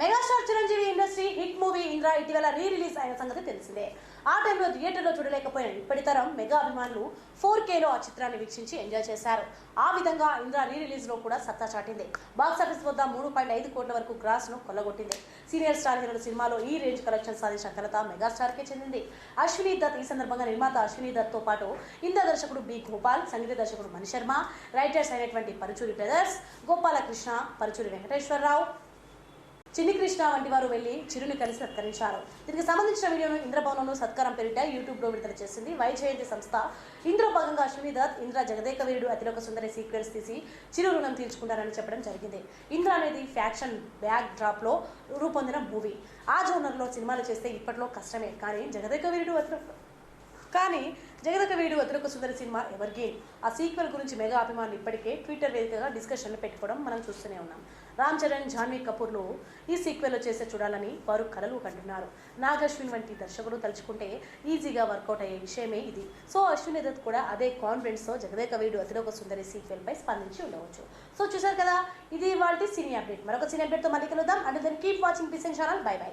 Megastar Chiranjeevi industry hit movie Indra ఇటీవల re release అయిన సంగతి తెలిసిందే. ఆ టైంలో థియేటర్లో చూడలేకపోయిన ఇప్పటి తరం మెగా అభిమానులు ఫోర్ కేలో ఆ చిత్రాన్ని వీక్షించి ఎంజాయ్ చేశారు. ఆ విధంగా ఇంద్ర రీ రిలీజ్లో కూడా సత్తా చాటింది. బాక్స్ ఆఫీస్ వద్ద మూడు పాయింట్ ఐదు కోట్ల వరకు గ్రాస్ను కొల్లగొట్టింది. సీనియర్ స్టార్ హీరోల సినిమాలో ఈ రేంజ్ కలెక్షన్ సాధించిన ఘనత మెగాస్టార్ కే చెందింది. అశ్విని దత్ ఈ సందర్భంగా నిర్మాత అశ్విని దత్తో పాటు ఇంద్ర దర్శకుడు బి గోపాల్ సంగీత దర్శకుడు మణిశర్మ రైటర్స్ అయినటువంటి పరుచూరి బ్రదర్స్ గోపాలకృష్ణ పరుచూరి వెంకటేశ్వరరావు చిన్ని కృష్ణ వంటి వారు వెళ్ళి చిరుని కలిసి సత్కరించారు. దీనికి సంబంధించిన వీడియోను ఇంద్రభవనంలో సత్కారం పేరిట యూట్యూబ్లో విడుదల చేసింది వై జయంతి సంస్థ. ఇందులో భాగంగా అశ్విని దత్ ఇంద్ర జగదేక వీరుడు అతిలోక సుందరి సీక్వెన్స్ తీసి చిరు రుణం తీర్చుకుంటారని చెప్పడం జరిగింది. ఇంద్ర అనేది ఫ్యాక్షన్ బ్యాక్ డ్రాప్లో రూపొందిన మూవీ. ఆ జోనర్లో సినిమాలు చేస్తే ఇప్పట్లో కష్టమే. కానీ జగదేక వీరుడు అతిలోక కానీ జగదక వీడు అతిలోక సుందర సినిమా ఎవర్ గేమ్. ఆ సీక్వెల్ గురించి మెగా అభిమానులు ఇప్పటికే ట్విట్టర్ వేదికగా డిస్కషన్లు పెట్టుకోవడం మనం చూస్తూనే ఉన్నాం. రామ్ చరణ్ జాన్వీ కపూర్లు ఈ సీక్వెల్లో చేసే చూడాలని వారు కలలు కంటున్నారు. నాగ్ అశ్విన్ వంటి దర్శకుడు తలుచుకుంటే ఈజీగా వర్కౌట్ అయ్యే విషయమే ఇది. సో అశ్విన్ దత్ కూడా అదే కాన్ఫిడెన్స్తో జగదేక వీడు అతిలోక సుందరి సీక్వెల్ పై స్పందించి ఉండవచ్చు. సో చూసారు కదా ఇది వాళ్ళ సినీ అప్డేట్. మరొక సినీ అప్డేట్తో మళ్ళీ కలుద్దాం. And then keep watching పిసెన్ channel bye bye